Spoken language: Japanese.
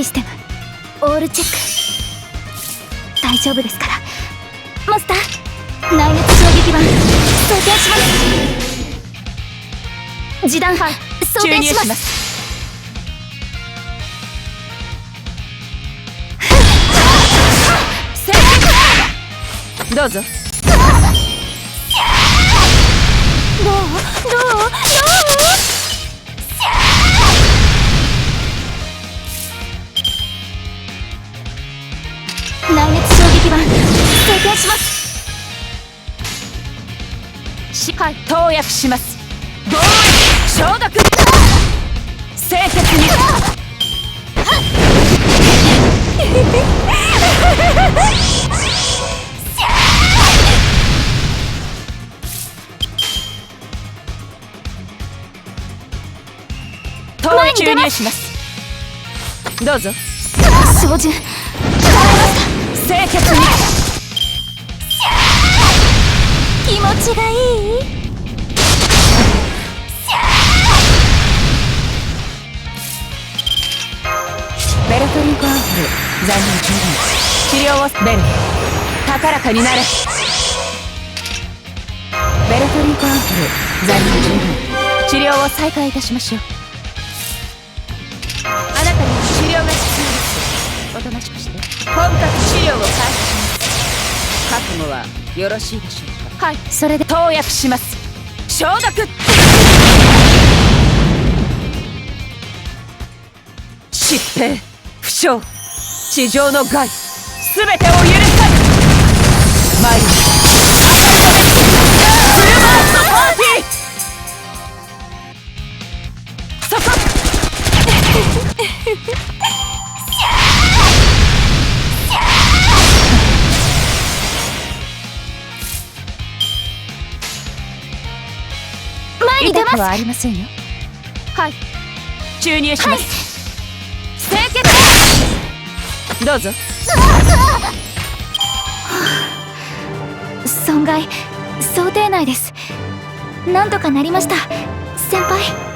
システム。オールチェック。大丈夫ですから。マスター。内熱衝撃板装填します。示弾班。装填します。どうぞしはい投薬します。防衛消毒清潔にます。どうぞ。照準清潔にちがいいベルトリンコアンフル残念十分治療をベル高らかになれベルトリンコアンフル残念十分治療を再開いたしましょう。あなたに治療が必要です。おとなしくして本格治療を開始します。覚悟はよろしいでしょうか？はい。それで投薬します。消毒。疾病負傷地上の害すべてを許さぬ参りに出ます痛くはありませんよはい注入します、清潔どうぞ損害想定内ですなんとかなりました先輩